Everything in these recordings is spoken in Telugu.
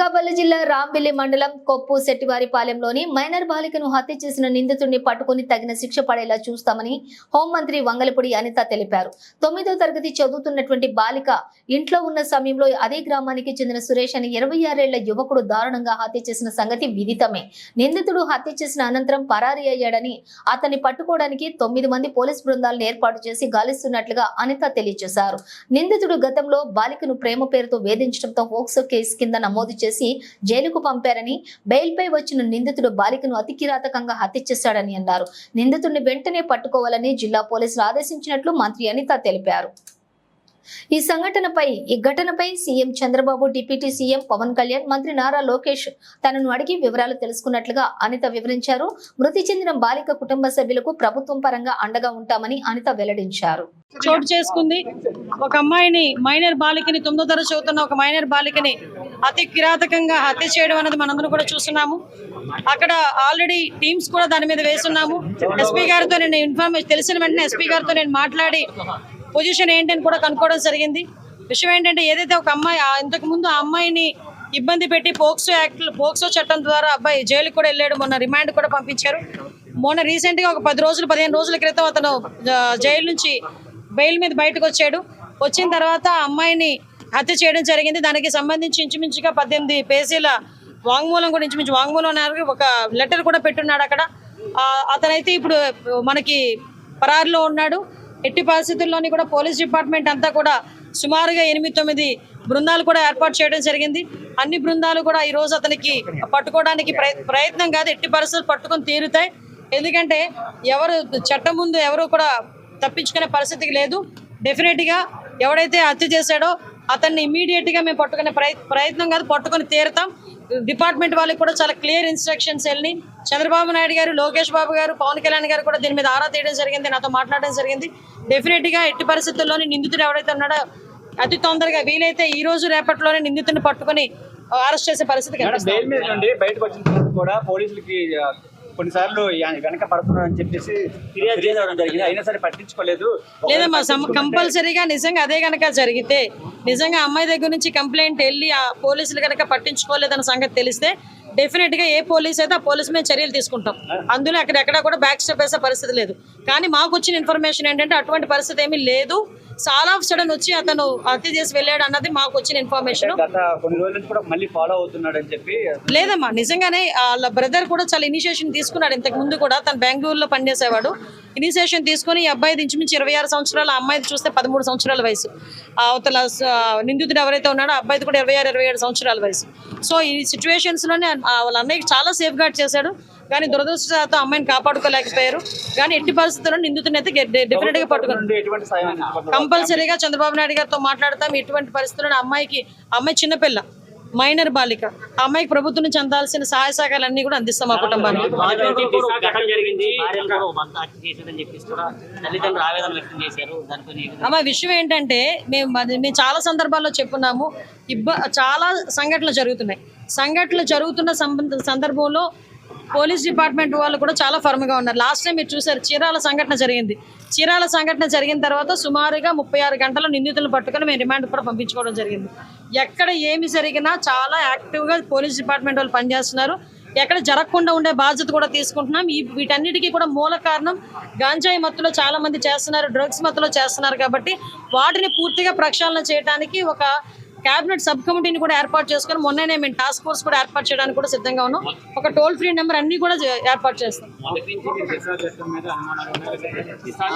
అనకాపల్లి జిల్లా రాంబిల్లి మండలం కొప్పు శెట్టివారిపాలెంలోని మైనర్ బాలికను హత్య చేసిన నిందితుడిని పట్టుకుని తగిన శిక్ష పడేలా చూస్తామని హోంమంత్రి వంగలపూడి అనిత తెలిపారు. తొమ్మిదో తరగతి చదువుతున్నటువంటి బాలిక ఇంట్లో ఉన్న సమయంలో అదే గ్రామానికి చెందిన సురేష్ అని ఇరవై ఆరేళ్ళ యువకుడు దారుణంగా హత్య చేసిన సంగతి విదితమే. నిందితుడు హత్య చేసిన అనంతరం పరారీ అయ్యాడని అతన్ని పట్టుకోవడానికి తొమ్మిది మంది పోలీస్ బృందాలను ఏర్పాటు చేసి గాలిస్తున్నట్లుగా అనిత తెలియజేశారు. నిందితుడు గతంలో బాలికను ప్రేమ పేరుతో వేధించడంతో హోక్సో కేసు కింద నమోదు చేసి జైలుకు పంపారని బెయిల్పై వచ్చిన నిందితుడు బాలికను అతి కిరాతకంగా హత్య చేశాడని అన్నారు. నిందితుడిని వెంటనే పట్టుకోవాలని జిల్లా పోలీసులు ఆదేశించినట్లు మంత్రి అనిత తెలిపారు. ఈ సంఘటనపై ఈ ఘటనపై CM Chandrababu deputy CM Pavan Kalyan మంత్రి నారా లోకేష్ తనను అడిగి వివరాలు తెలుసుకున్నట్లుగా అనిత వివరించారు. మృతి చెందిన బాలిక కుటుంబ సభ్యులకు ప్రభుత్వం పరంగా అండగా ఉంటామని అనిత వెల్లడించారు. చోటు చేసుకుంది. ఒక అమ్మాయిని మైనర్ బాలికని తొమ్మిదో తరగతి చదువుతున్న ఒక మైనర్ బాలికని అతి కిరాతకంగా హత్య చేయడం అనేది మనందరం కూడా చూస్తున్నాము. అక్కడ ఆల్రెడీ టీమ్స్ కూడా దాని మీద వేస్తున్నాము ఎస్పీ గారితో నేను ఇన్ఫర్మేషన్ తెలిసిన వెంటనే ఎస్పీ గారితో నేను మాట్లాడి పొజిషన్ ఏంటని కూడా కనుక్కోవడం జరిగింది. విషయం ఏంటంటే ఏదైతే ఒక అమ్మాయి ఇంతకుముందు ఇంతకు ముందు ఆ అమ్మాయిని ఇబ్బంది పెట్టి పోక్సో యాక్ట్ పోక్సో చట్టం ద్వారా అబ్బాయి జైలుకి కూడా వెళ్ళాడు మొన్న రిమాండ్ కూడా పంపించారు. మొన్న రీసెంట్గా ఒక పది రోజులు పదిహేను రోజుల క్రితం అతను జైలు నుంచి బెయిల్ మీద బయటకు వచ్చాడు. వచ్చిన తర్వాత ఆ అమ్మాయిని హత్య చేయడం జరిగింది. దానికి సంబంధించి ఇంచుమించుగా పద్దెనిమిది పేజీల వాంగ్మూలం కూడా ఇంచుమించు వాంగ్మూలం అన్నారు ఒక లెటర్ కూడా పెట్టున్నాడు అక్కడ. అతనైతే ఇప్పుడు మనకి పరారులో ఉన్నాడు. ఎట్టి పరిస్థితుల్లోని కూడా పోలీస్ డిపార్ట్మెంట్ అంతా కూడా సుమారుగా ఎనిమిది తొమ్మిది బృందాలు కూడా ఏర్పాటు చేయడం జరిగింది. అన్ని బృందాలు కూడా ఈ రోజు అతనికి పట్టుకోవడానికి ప్రయత్నం కాదు ఎట్టి పరిస్థితులు పట్టుకొని తీరుతాయి. ఎందుకంటే ఎవరు చట్టం ముందు ఎవరు కూడా తప్పించుకునే పరిస్థితికి లేదు. డెఫినెట్గా ఎవడైతే హత్య చేశాడో అతన్ని ఇమీడియట్గా మేము పట్టుకునే ప్రయత్నం కాదు పట్టుకొని తీరుతాం. డిపార్ట్మెంట్ వాళ్ళకి కూడా చాలా క్లియర్ ఇన్స్ట్రక్షన్స్ వెళ్ళి చంద్రబాబు నాయుడు గారు లోకేష్ బాబు గారు పవన్ కళ్యాణ్ గారు కూడా దీని మీద ఆరా తీయడం జరిగింది నాతో మాట్లాడడం జరిగింది. డెఫినెట్గా ఎట్టి పరిస్థితుల్లోని నిందితుడు ఎవరైతే ఉన్నాడో అతి తొందరగా వీలైతే ఈ రోజు రేపట్లోనే నిందితుడిని పట్టుకొని అరెస్ట్ చేసే పరిస్థితి కనిపిస్తుంది బయటకు వచ్చిన కూడా పోలీసులకి కొన్నిసార్లు వెనక పడుతున్నారని చెప్పేసి ఫిర్యాదు చేయడం జరిగింది? అయినా సరే పట్టించుకోలేదు. లేదమ్మా కంపల్సరీగా నిజంగా అదే గనక జరిగితే నిజంగా అమ్మాయి దగ్గర నుంచి కంప్లైంట్ వెళ్ళి ఆ పోలీసులు కనుక పట్టించుకోలేదన్న సంగతి తెలిస్తే డెఫినెట్గా ఏ పోలీస్ అయితే ఆ పోలీస్ మీద చర్యలు తీసుకుంటాం. అందులో అక్కడ ఎక్కడ కూడా బ్యాక్ స్టెప్ వేసే పరిస్థితి లేదు. కానీ మాకు వచ్చిన ఇన్ఫర్మేషన్ ఏంటంటే అటువంటి పరిస్థితి ఏమీ లేదు. చాలా ఆఫ్ సడన్ వచ్చి అతను హత్య చేసి వెళ్ళాడు అన్నది మాకు వచ్చిన ఇన్ఫర్మేషన్ లేదమ్మా నిజంగానే వాళ్ళ బ్రదర్ కూడా చాలా ఇనిషియేషన్ తీసుకున్నాడు ఇంతకు ముందు కూడా. తను బెంగళూరులో పనిచేసేవాడు. ఇనిషియేషన్ తీసుకొని ఈ అబ్బాయి ఇంచుమించి ఇరవై ఆరు సంవత్సరాలు అమ్మాయిది చూస్తే పదమూడు సంవత్సరాల వయసు. అవతల నిందితుడు ఎవరైతే ఉన్నాడో ఆ అబ్బాయిది కూడా ఇరవై ఆరు ఇరవై ఏడు సంవత్సరాల వయసు. సో ఈ సిచ్యువేషన్స్లోనే ఆ వాళ్ళ అన్నయ్యకి చాలా సేఫ్ గార్డ్ చేశాడు. కానీ దురదృష్టతో అమ్మాయిని కాపాడుకోలేకపోయారు. కానీ ఎట్టి పరిస్థితుల్లో నిందితుని అయితే డెఫినెట్గా పట్టుకున్నారు? కంపల్సరీగా చంద్రబాబు నాయుడు గారితో మాట్లాడతాం. ఎటువంటి పరిస్థితుల్లో అమ్మాయికి అమ్మాయి చిన్నపిల్ల మైనర్ బాలిక ఆ అమ్మాయికి ప్రభుత్వం నుంచి అందాల్సిన సహాయ సహకారాలన్నీ కూడా అందిస్తాం మా కుటుంబానికి. అమ్మ విషయం ఏంటంటే మేము అది- మేము చాలా సందర్భాల్లో చెప్పున్నాము. ఇబ్బ చాలా సంఘటనలు జరుగుతున్నాయి. సంఘటనలు జరుగుతున్న సంబంధ సందర్భంలో పోలీస్ డిపార్ట్మెంట్ వాళ్ళు కూడా చాలా ఫర్మ్గా ఉన్నారు. లాస్ట్ టైం మీరు చూసారు చీరాల సంఘటన జరిగింది. చీరాల సంఘటన జరిగిన తర్వాత సుమారుగా ముప్పై ఆరు గంటల నిందితులను పట్టుకొని మేము రిమాండ్ కూడా పంపించుకోవడం జరిగింది. ఎక్కడ ఏమి జరిగినా చాలా యాక్టివ్గా పోలీస్ డిపార్ట్మెంట్ వాళ్ళు పనిచేస్తున్నారు. ఎక్కడ జరగకుండా ఉండే బాధ్యత కూడా తీసుకుంటున్నాం. ఈ వీటన్నిటికీ కూడా మూల కారణం గాంజాయి మత్తులో చాలా మంది చేస్తున్నారు డ్రగ్స్ మత్తులో చేస్తున్నారు కాబట్టి వాటిని పూర్తిగా ప్రక్షాళన చేయడానికి ఒక కేబినెట్ సబ్ కమిటీని కూడా ఏర్పాటు చేసుకుని మొన్ననే మేము టాస్క్ ఫోర్స్ కూడా ఏర్పాటు చేయడానికి కూడా సిద్ధంగా ఉన్నాం. ఒక టోల్ ఫ్రీ నెంబర్ అన్ని కూడా ఏర్పాటు చేస్తాం. దిశా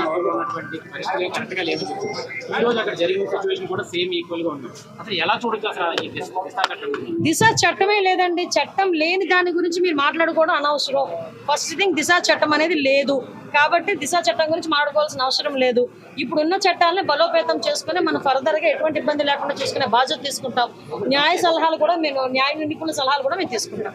దిశ చట్టమే లేదండి. చట్టం లేని దాని గురించి మీరు మాట్లాడుకోవడం అనవసరం. ఫస్ట్ థింగ్ దిశ చట్టం అనేది లేదు. కాబట్టి దిశ చట్టం గురించి మాట్లాడుకోవాల్సిన అవసరం లేదు. ఇప్పుడున్న చట్టాలని బలోపేతం చేసుకుని మనం ఫర్దర్గా ఎటువంటి ఇబ్బంది లేకుండా చూసుకునే బాధ్యత తీసుకుంటాం. న్యాయ సలహాలు కూడా మేము న్యాయ నిపుణుల సలహాలు కూడా మేము తీసుకుంటాం.